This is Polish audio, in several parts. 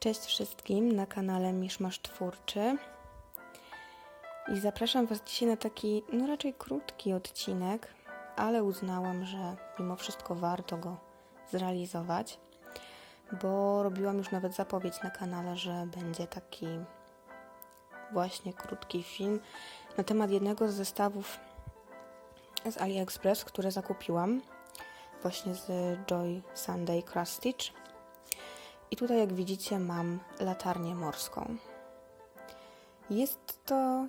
Cześć wszystkim na kanale Miszmasz Twórczy. I zapraszam Was dzisiaj na taki, no raczej krótki odcinek, ale uznałam, że mimo wszystko warto go zrealizować, bo robiłam już nawet zapowiedź na kanale, że będzie taki właśnie krótki film na temat jednego z zestawów z AliExpress, które zakupiłam właśnie z Joy Sunday Cross Stitch. I tutaj, jak widzicie, mam latarnię morską. Jest to,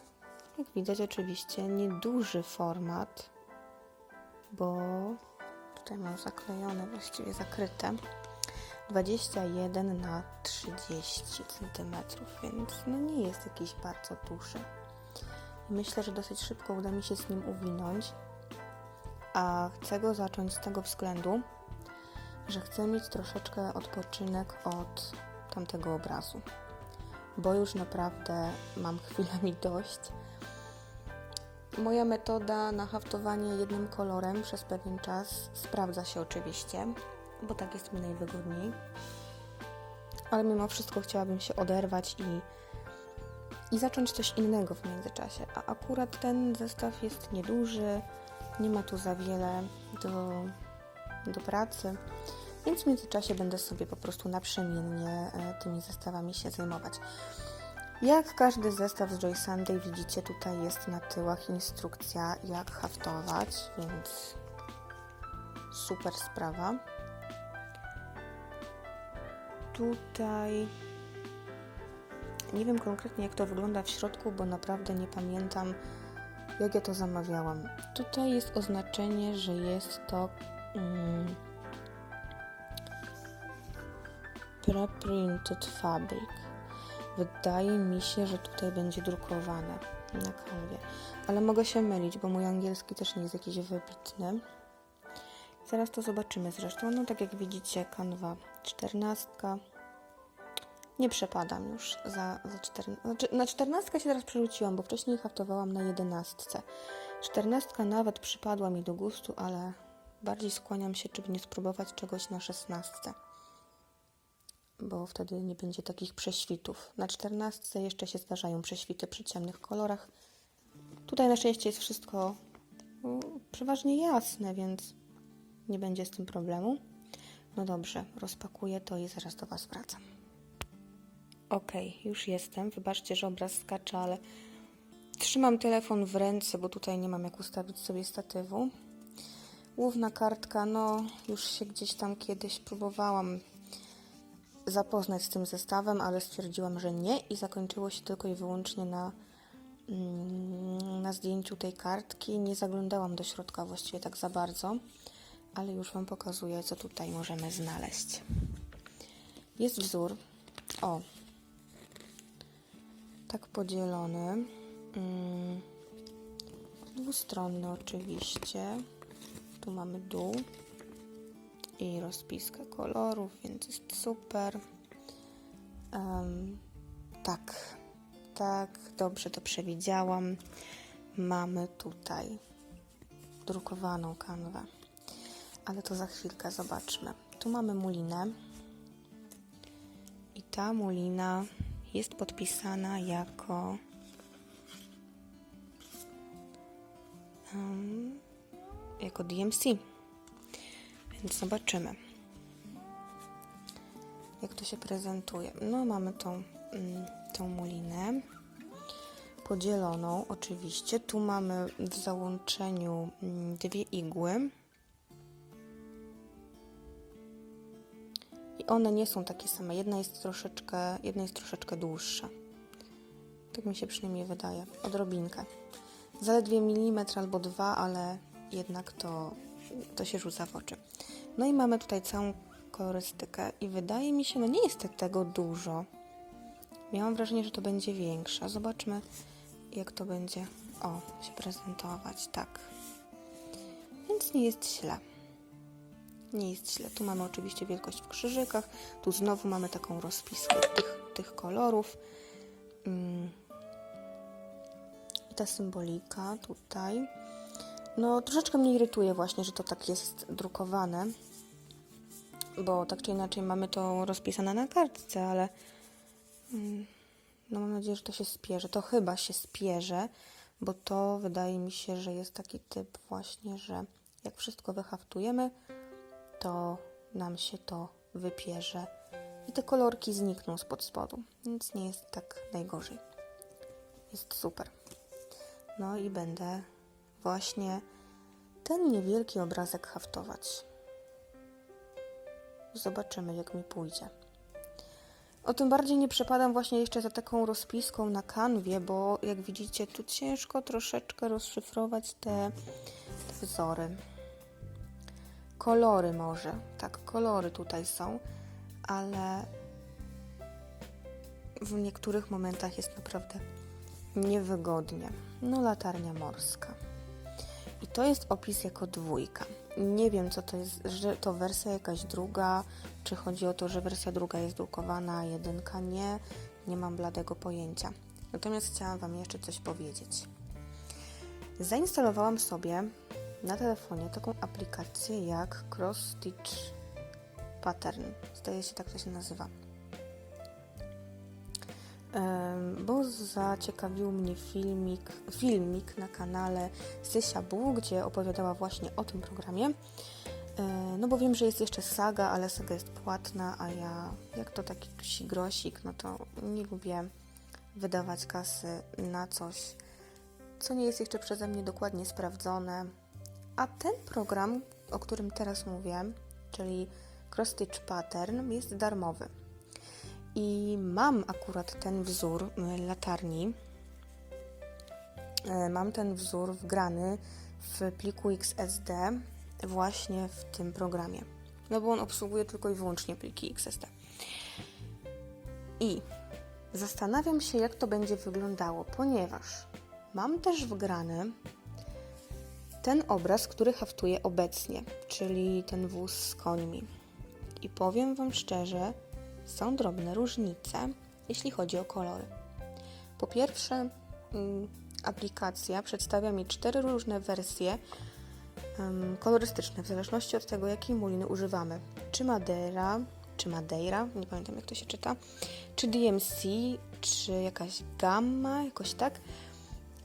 jak widać, oczywiście nieduży format, bo tutaj mam zaklejone, właściwie zakryte. 21 na 30 cm, więc no nie jest jakiś bardzo duży. Myślę, że dosyć szybko uda mi się z nim uwinąć, a chcę go zacząć z tego względu, że chcę mieć troszeczkę odpoczynek od tamtego obrazu, bo już naprawdę mam chwilami dość. Moja metoda na haftowanie jednym kolorem przez pewien czas sprawdza się oczywiście, bo tak jest mi najwygodniej. Ale mimo wszystko chciałabym się oderwać i, i zacząć coś innego w międzyczasie. A akurat ten zestaw jest nieduży, nie ma tu za wiele do, do pracy, więc w międzyczasie będę sobie po prostu naprzemiennie e, tymi zestawami się zajmować. Jak każdy zestaw z Joy Sunday widzicie tutaj jest na tyłach instrukcja jak haftować, więc super sprawa. Tutaj nie wiem konkretnie jak to wygląda w środku, bo naprawdę nie pamiętam jak ja to zamawiałam. Tutaj jest oznaczenie, że jest to mm, preprinted fabric. Wydaje mi się, że tutaj będzie drukowane na kanwie, ale mogę się mylić, bo mój angielski też nie jest jakiś wybitny. Zaraz to zobaczymy zresztą. No tak jak widzicie, kanwa 14. Nie przepadam już za, za 14. Znaczy, na 14 się teraz przerzuciłam, bo wcześniej haftowałam na 11. 14 nawet przypadła mi do gustu, ale bardziej skłaniam się, czy nie spróbować czegoś na 16. Bo wtedy nie będzie takich prześwitów. Na 14 jeszcze się zdarzają prześwity przy ciemnych kolorach. Tutaj na szczęście jest wszystko no, przeważnie jasne, więc nie będzie z tym problemu. No dobrze, rozpakuję to i zaraz do Was wracam. Ok, już jestem. Wybaczcie, że obraz skacze, ale trzymam telefon w ręce, bo tutaj nie mam jak ustawić sobie statywu. Główna kartka, no już się gdzieś tam kiedyś próbowałam zapoznać z tym zestawem, ale stwierdziłam, że nie i zakończyło się tylko i wyłącznie na, mm, na zdjęciu tej kartki. Nie zaglądałam do środka właściwie tak za bardzo, ale już Wam pokazuję, co tutaj możemy znaleźć. Jest wzór. O, tak podzielony. Mm, dwustronny oczywiście. Tu mamy dół i rozpiskę kolorów, więc jest super. Um, tak, tak, dobrze to przewidziałam. Mamy tutaj drukowaną kanwę, ale to za chwilkę zobaczmy. Tu mamy mulinę i ta mulina jest podpisana jako um, jako DMC. Więc zobaczymy, jak to się prezentuje. No, mamy tą, mm, tą mulinę podzieloną, oczywiście. Tu mamy w załączeniu mm, dwie igły. I one nie są takie same. Jedna jest troszeczkę, jedna jest troszeczkę dłuższa. Tak mi się przynajmniej wydaje. Odrobinkę. Zaledwie milimetr albo dwa, ale jednak to, to się rzuca w oczy. No i mamy tutaj całą kolorystykę i wydaje mi się, no nie jest tego dużo. Miałam wrażenie, że to będzie większa. Zobaczmy, jak to będzie, o, się prezentować. Tak. Więc nie jest źle. Nie jest źle. Tu mamy oczywiście wielkość w krzyżykach. Tu znowu mamy taką rozpiskę tych, tych kolorów. Mm. I ta symbolika tutaj. No, troszeczkę mnie irytuje właśnie, że to tak jest drukowane, bo tak czy inaczej mamy to rozpisane na kartce, ale Mm, No mam nadzieję, że to się spierze. To chyba się spierze, bo to wydaje mi się, że jest taki typ właśnie, że jak wszystko wyhaftujemy, to nam się to wypierze i te kolorki znikną spod spodu, więc nie jest tak najgorzej. Jest super. No i będę właśnie ten niewielki obrazek haftować. Zobaczymy, jak mi pójdzie. O tym bardziej nie przepadam właśnie jeszcze za taką rozpiską na kanwie, bo jak widzicie, tu ciężko troszeczkę rozszyfrować te, te wzory. Kolory może, tak, kolory tutaj są, ale w niektórych momentach jest naprawdę niewygodnie. No, latarnia morska. To jest opis jako dwójka. Nie wiem, co to jest, że to wersja jakaś druga, czy chodzi o to, że wersja druga jest drukowana, a jedynka nie. Nie mam bladego pojęcia. Natomiast chciałam Wam jeszcze coś powiedzieć. Zainstalowałam sobie na telefonie taką aplikację jak Cross Stitch Pattern. Zdaje się tak to się nazywa. Bo zaciekawił mnie filmik, filmik na kanale Zysia Bu, gdzie opowiadała właśnie o tym programie. No bo wiem, że jest jeszcze Saga, ale Saga jest płatna, a ja jak to taki tusi grosik, no to nie lubię wydawać kasy na coś, co nie jest jeszcze przeze mnie dokładnie sprawdzone. A ten program, o którym teraz mówię, czyli Cross Stitch Pattern, jest darmowy. I mam akurat ten wzór y, latarni. E, Mam ten wzór wgrany w pliku XSD właśnie w tym programie. No bo on obsługuje tylko i wyłącznie pliki XSD. I zastanawiam się, jak to będzie wyglądało, ponieważ mam też wgrany ten obraz, który haftuję obecnie, czyli ten wóz z końmi. I powiem Wam szczerze, są drobne różnice, jeśli chodzi o kolory. Po pierwsze, mm, aplikacja przedstawia mi cztery różne wersje kolorystyczne, w zależności od tego, jakiej muliny używamy. Czy Madeira, czy Madeira, nie pamiętam jak to się czyta, czy DMC, czy jakaś Gamma, jakoś tak.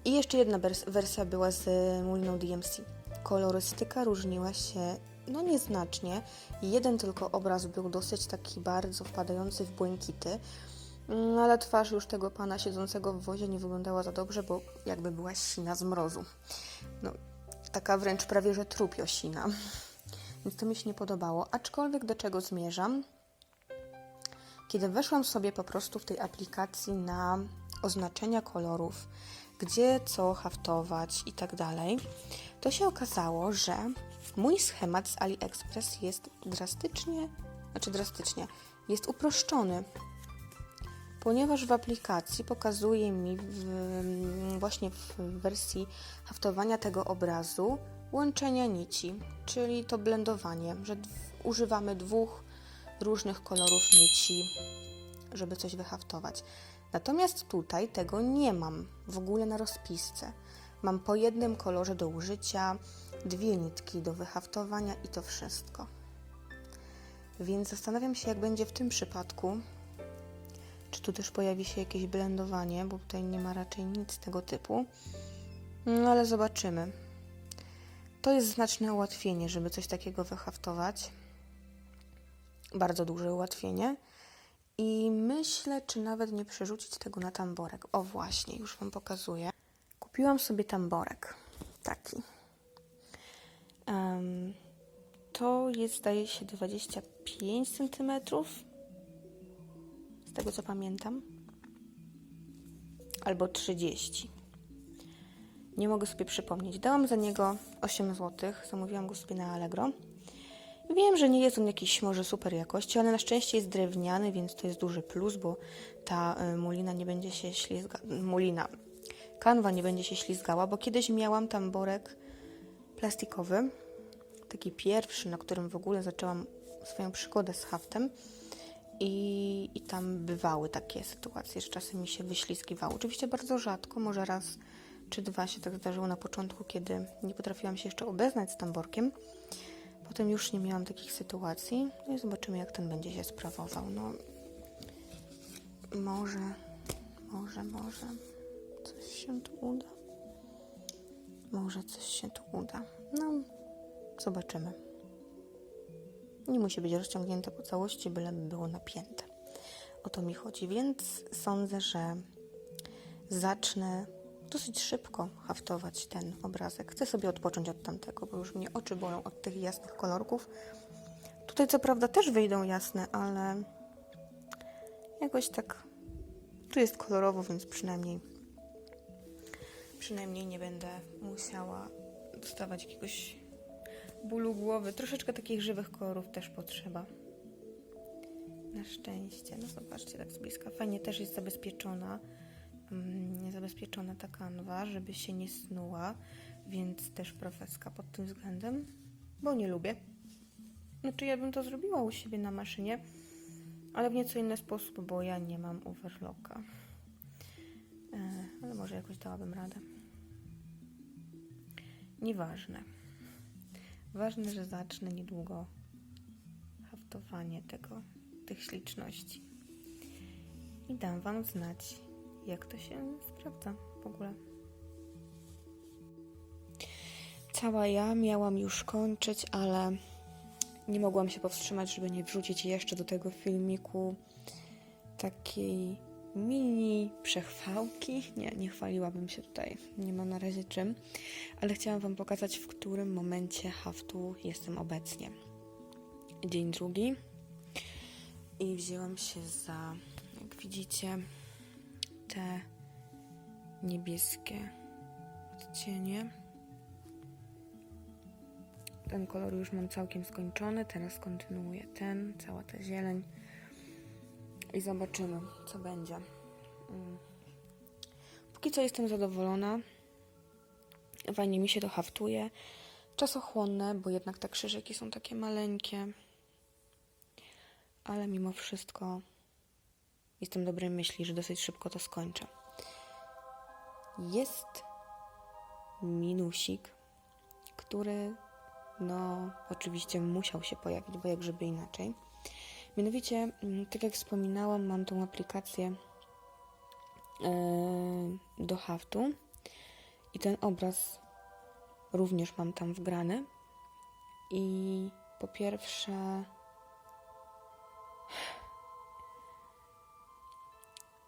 I jeszcze jedna wers- wersja była z muliną DMC. Kolorystyka różniła się no nieznacznie. Jeden tylko obraz był dosyć taki bardzo wpadający w błękity, Mm, ale twarz już tego pana siedzącego w wozie nie wyglądała za dobrze, bo jakby była sina z mrozu. No, taka wręcz prawie, że trupio sina. Więc to mi się nie podobało. Aczkolwiek do czego zmierzam? Kiedy weszłam sobie po prostu w tej aplikacji na oznaczenia kolorów, gdzie co haftować i tak dalej, to się okazało, że mój schemat z AliExpress jest drastycznie, znaczy drastycznie, jest uproszczony, ponieważ w aplikacji pokazuje mi w, właśnie w wersji haftowania tego obrazu łączenia nici, czyli to blendowanie, że używamy dwóch różnych kolorów nici, żeby coś wyhaftować. Natomiast tutaj tego nie mam w ogóle na rozpisce. Mam po jednym kolorze do użycia, dwie nitki do wyhaftowania i to wszystko. Więc zastanawiam się, jak będzie w tym przypadku. Czy tu też pojawi się jakieś blendowanie, bo tutaj nie ma raczej nic tego typu. No ale zobaczymy. To jest znaczne ułatwienie, żeby coś takiego wyhaftować. Bardzo duże ułatwienie. I myślę, czy nawet nie przerzucić tego na tamborek. O właśnie, już Wam pokazuję. Kupiłam sobie tamborek. Taki. Em, to jest, zdaje się, 25 cm. Z tego co pamiętam. Albo 30. Nie mogę sobie przypomnieć. Dałam za niego 8 zł. Zamówiłam go sobie na Allegro. Wiem, że nie jest on jakiś może super jakości, ale na szczęście jest drewniany, więc to jest duży plus, bo ta y, mulina nie będzie się ślizgała. Mulina. Kanwa nie będzie się ślizgała, bo kiedyś miałam tamborek plastikowy, taki pierwszy, na którym w ogóle zaczęłam swoją przygodę z haftem. I, I tam bywały takie sytuacje, że czasem mi się wyślizgiwało. Oczywiście bardzo rzadko, może raz czy dwa się tak zdarzyło na początku, kiedy nie potrafiłam się jeszcze obeznać z tamborkiem. Potem już nie miałam takich sytuacji. No i zobaczymy, jak ten będzie się sprawował. No, Może, może, może coś się tu uda. Może coś się tu uda. No, zobaczymy. Nie musi być rozciągnięte po całości, byleby było napięte. O to mi chodzi, więc sądzę, że zacznę dosyć szybko haftować ten obrazek. Chcę sobie odpocząć od tamtego, bo już mnie oczy bolą od tych jasnych kolorków. Tutaj co prawda też wyjdą jasne, ale jakoś tak tu jest kolorowo, więc przynajmniej przynajmniej nie będę musiała dostawać jakiegoś bólu głowy. Troszeczkę takich żywych kolorów też potrzeba. Na szczęście. No zobaczcie tak z bliska. Fajnie też jest zabezpieczona. Mm, zabezpieczona ta kanwa, żeby się nie snuła, więc też profeska pod tym względem, bo nie lubię. Znaczy ja bym to zrobiła u siebie na maszynie, ale w nieco inny sposób, bo ja nie mam overlocka. E, ale może jakoś dałabym radę. Nieważne. Ważne, że zacznę niedługo haftowanie tego, tych śliczności. I dam Wam znać, jak to się sprawdza w ogóle. Cała ja miałam już kończyć, ale nie mogłam się powstrzymać, żeby nie wrzucić jeszcze do tego filmiku takiej mini przechwałki. Nie, nie chwaliłabym się tutaj, nie ma na razie czym, ale chciałam Wam pokazać, w którym momencie haftu jestem obecnie. Dzień drugi i wzięłam się za, jak widzicie, te niebieskie odcienie. Ten kolor już mam całkiem skończony, teraz kontynuuję ten, cała ta zieleń i zobaczymy, co będzie. Mm. Póki co jestem zadowolona. Fajnie mi się to haftuje. Czasochłonne, bo jednak te krzyżyki są takie maleńkie. Ale mimo wszystko jestem dobrej myśli, że dosyć szybko to skończę. Jest minusik, który no oczywiście musiał się pojawić, bo jak żeby inaczej. Mianowicie, mm, tak jak wspominałam, mam tą aplikację yy, do haftu i ten obraz również mam tam wgrany. I po pierwsze,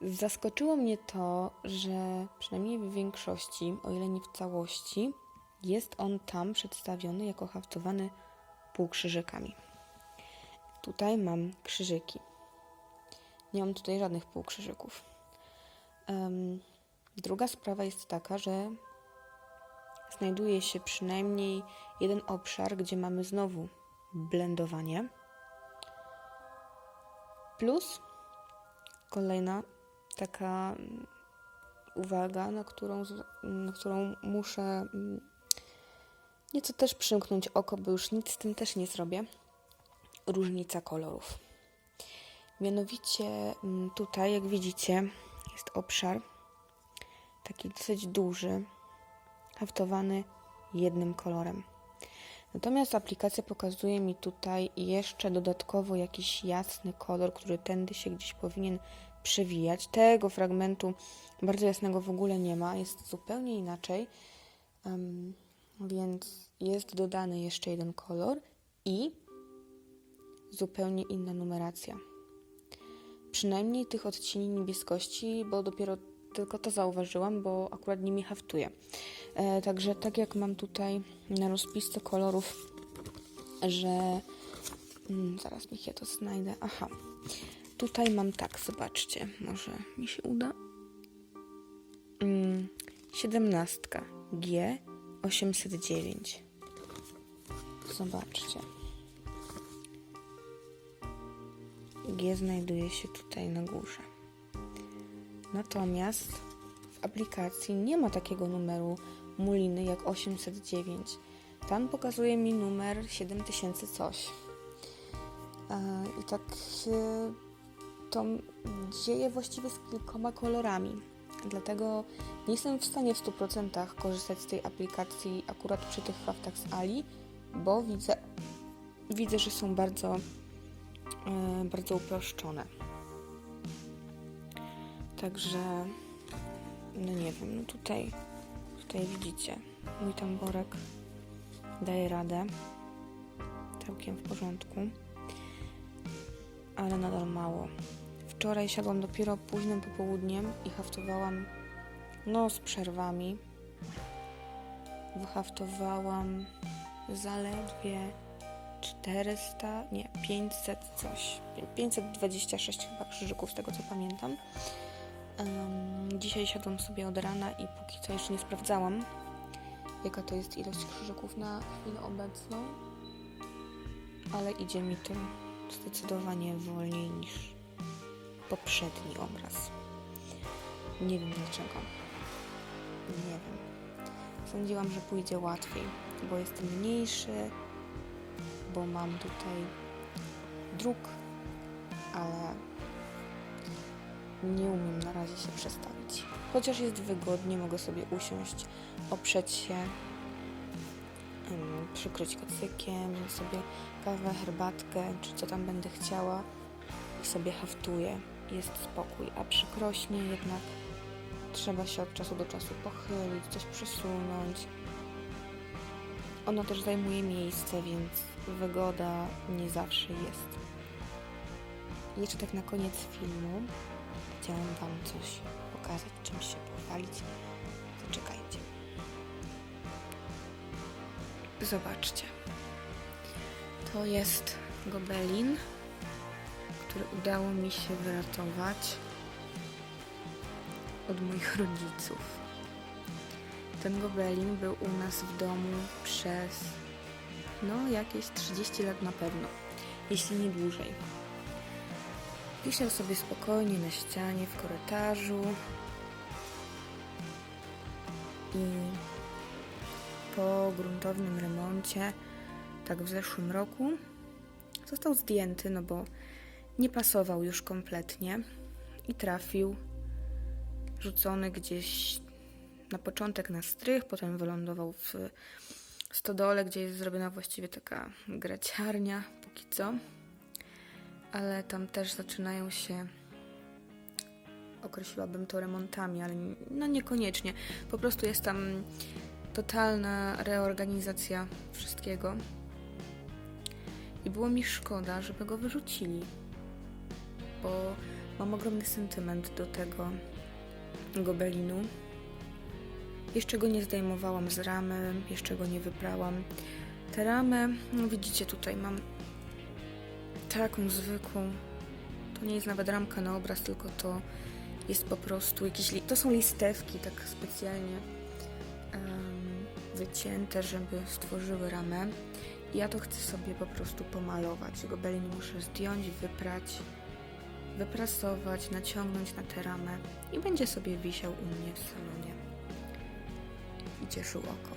zaskoczyło mnie to, że przynajmniej w większości, o ile nie w całości, jest on tam przedstawiony jako haftowany półkrzyżykami. Tutaj mam krzyżyki. Nie mam tutaj żadnych półkrzyżyków. Um, druga sprawa jest taka, że znajduje się przynajmniej jeden obszar, gdzie mamy znowu blendowanie. Plus kolejna taka uwaga, na którą, na którą muszę mm, nieco też przymknąć oko, bo już nic z tym też nie zrobię różnica kolorów. Mianowicie mm, tutaj, jak widzicie, jest obszar taki dosyć duży, haftowany jednym kolorem. Natomiast aplikacja pokazuje mi tutaj jeszcze dodatkowo jakiś jasny kolor, który tędy się gdzieś powinien przewijać. Tego fragmentu bardzo jasnego w ogóle nie ma, jest zupełnie inaczej. Um, więc jest dodany jeszcze jeden kolor i zupełnie inna numeracja. Przynajmniej tych odcieni niebieskości, bo dopiero tylko to zauważyłam, bo akurat nimi haftuję. E, także tak jak mam tutaj na rozpisce kolorów, że... Hmm, zaraz niech ja to znajdę. Aha. Tutaj mam tak, zobaczcie. Może mi się uda. Hmm, 17. G 809. Zobaczcie. G znajduje się tutaj na górze. Natomiast w aplikacji nie ma takiego numeru muliny jak 809. Tam pokazuje mi numer 7000 coś. E, I tak się to dzieje właściwie z kilkoma kolorami. Dlatego nie jestem w stanie w 100% korzystać z tej aplikacji akurat przy tych haftach z Ali, bo widzę, widzę, że są bardzo bardzo uproszczone. Także, no nie wiem, no tutaj, tutaj widzicie, mój tamborek daje radę, całkiem w porządku, ale nadal mało. Wczoraj siadłam dopiero późnym popołudniem i haftowałam, no z przerwami, wyhaftowałam zaledwie 400, nie, 500 coś. 526 chyba krzyżyków z tego co pamiętam. Em, dzisiaj siadłam sobie od rana i póki co jeszcze nie sprawdzałam, jaka to jest ilość krzyżyków na chwilę obecną. Ale idzie mi to zdecydowanie wolniej niż poprzedni obraz. Nie wiem dlaczego. Nie wiem. Sądziłam, że pójdzie łatwiej, bo jest mniejszy, bo mam tutaj druk, ale nie umiem na razie się przestawić. Chociaż jest wygodnie, mogę sobie usiąść, oprzeć się, przykryć kocykiem, sobie kawę, herbatkę, czy co tam będę chciała i sobie haftuję. Jest spokój, a przykrośnie jednak trzeba się od czasu do czasu pochylić, coś przesunąć. Ono też zajmuje miejsce, więc wygoda nie zawsze jest. Jeszcze tak na koniec filmu chciałam Wam coś pokazać, czymś się pochwalić. Zaczekajcie. Zobaczcie. To jest gobelin, który udało mi się wyratować od moich rodziców. Ten gobelin był u nas w domu przez no jakieś 30 lat na pewno, jeśli nie dłużej. Wisiał sobie spokojnie na ścianie w korytarzu i po gruntownym remoncie, tak w zeszłym roku, został zdjęty, no bo nie pasował już kompletnie i trafił rzucony gdzieś na początek na strych, potem wylądował w stodole, gdzie jest zrobiona właściwie taka graciarnia póki co. Ale tam też zaczynają się, określiłabym to remontami, ale no niekoniecznie. Po prostu jest tam totalna reorganizacja wszystkiego. I było mi szkoda, żeby go wyrzucili, bo mam ogromny sentyment do tego gobelinu. Jeszcze go nie zdejmowałam z ramy, jeszcze go nie wyprałam. Tę ramę, no widzicie tutaj mam taką zwykłą. To nie jest nawet ramka na obraz, tylko to jest po prostu jakieś. To są listewki, tak specjalnie em, wycięte, żeby stworzyły ramę. Ja to chcę sobie po prostu pomalować. Gobelin muszę zdjąć, wyprać, wyprasować, naciągnąć na tę ramę i będzie sobie wisiał u mnie w salonie i cieszył oko.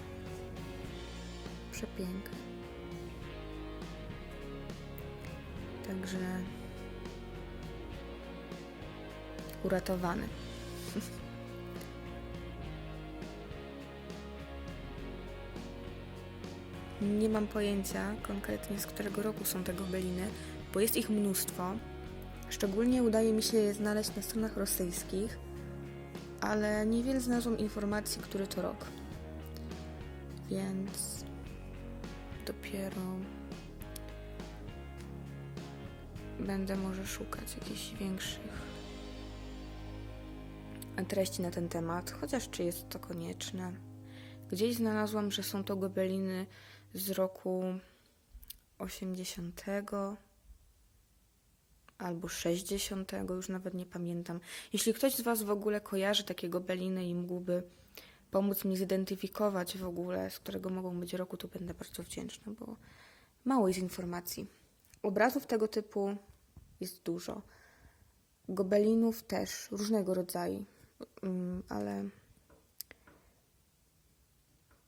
Przepiękny. Także uratowany. Nie mam pojęcia konkretnie z którego roku są te gobeliny, bo jest ich mnóstwo. Szczególnie udaje mi się je znaleźć na stronach rosyjskich, ale niewiele znalazłam informacji, który to rok. Więc dopiero będę może szukać jakichś większych treści na ten temat, chociaż czy jest to konieczne. Gdzieś znalazłam, że są to gobeliny z roku 80 albo 60, już nawet nie pamiętam. Jeśli ktoś z Was w ogóle kojarzy takie gobeliny i mógłby pomóc mi zidentyfikować w ogóle, z którego mogą być roku, to będę bardzo wdzięczna, bo mało jest informacji. Obrazów tego typu jest dużo. Gobelinów też, różnego rodzaju, Mm, ale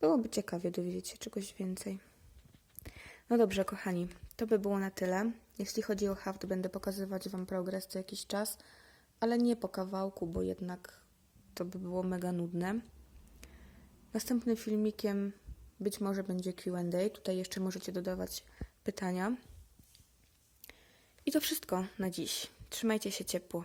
byłoby ciekawie dowiedzieć się czegoś więcej. No dobrze, kochani, to by było na tyle. Jeśli chodzi o haft, będę pokazywać Wam progres co jakiś czas, ale nie po kawałku, bo jednak to by było mega nudne. Następnym filmikiem być może będzie QA. Tutaj jeszcze możecie dodawać pytania. I to wszystko na dziś. Trzymajcie się ciepło.